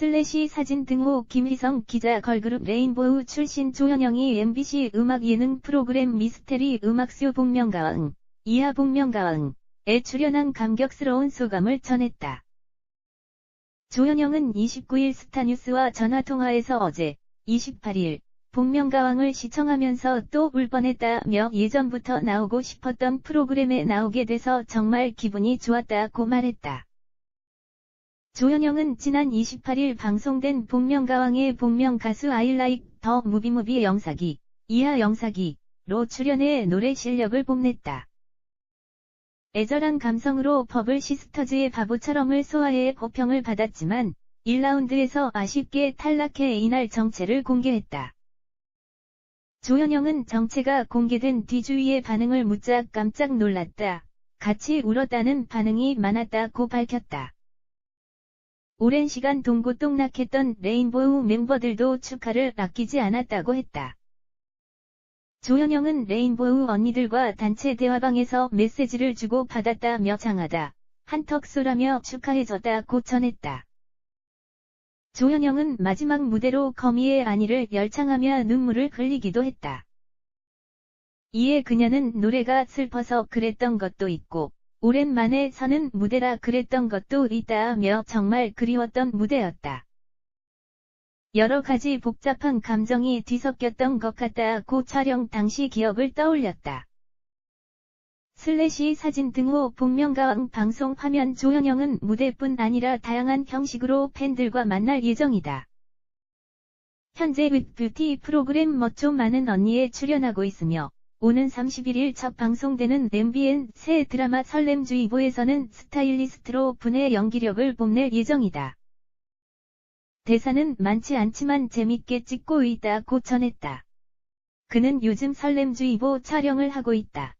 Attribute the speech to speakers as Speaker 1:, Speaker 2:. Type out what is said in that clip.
Speaker 1: 슬래시 사진 등호 김희성 기자 걸그룹 레인보우 출신 조현영이 MBC 음악 예능 프로그램 미스테리 음악쇼 복면가왕, 이하 복면가왕에 출연한 감격스러운 소감을 전했다. 조현영은 29일 스타뉴스와 전화통화에서 어제 28일 복면가왕을 시청하면서 또 울 뻔했다며 예전부터 나오고 싶었던 프로그램에 나오게 돼서 정말 기분이 좋았다고 말했다. 조현영은 지난 28일 방송된 복면가왕의 복면 가수 아일라이크 더 무비무비 영사기, 이하 영사기로 출연해 노래 실력을 뽐냈다. 애절한 감성으로 버블 시스터즈의 바보처럼을 소화해 호평을 받았지만 1라운드에서 아쉽게 탈락해 이날 정체를 공개했다. 조현영은 정체가 공개된 뒤 주위의 반응을 묻자 깜짝 놀랐다. 같이 울었다는 반응이 많았다고 밝혔다. 오랜 시간 동고동락했던 레인보우 멤버들도 축하를 아끼지 않았다고 했다. 조현영은 레인보우 언니들과 단체 대화방에서 메시지를 주고 받았다며 장하다. 한턱 쏘라며 축하해줬다고 전했다. 조현영은 마지막 무대로 거미의 안니를 열창하며 눈물을 흘리기도 했다. 이에 그녀는 노래가 슬퍼서 그랬던 것도 있고 오랜만에 서는 무대라 그랬던 것도 있다며 정말 그리웠던 무대였다. 여러 가지 복잡한 감정이 뒤섞였던 것 같다고 촬영 당시 기억을 떠올렸다. 슬래시 사진 등호 복면가왕 방송 화면 조현영은 무대뿐 아니라 다양한 형식으로 팬들과 만날 예정이다. 현재 윗뷰티 프로그램 멋좀 많은 언니에 출연하고 있으며 오는 31일 첫 방송되는 MBN 새 드라마 설렘주의보에서는 스타일리스트로 분의 연기력을 뽐낼 예정이다. 대사는 많지 않지만 재밌게 찍고 있다고 전했다. 그는 요즘 설렘주의보 촬영을 하고 있다.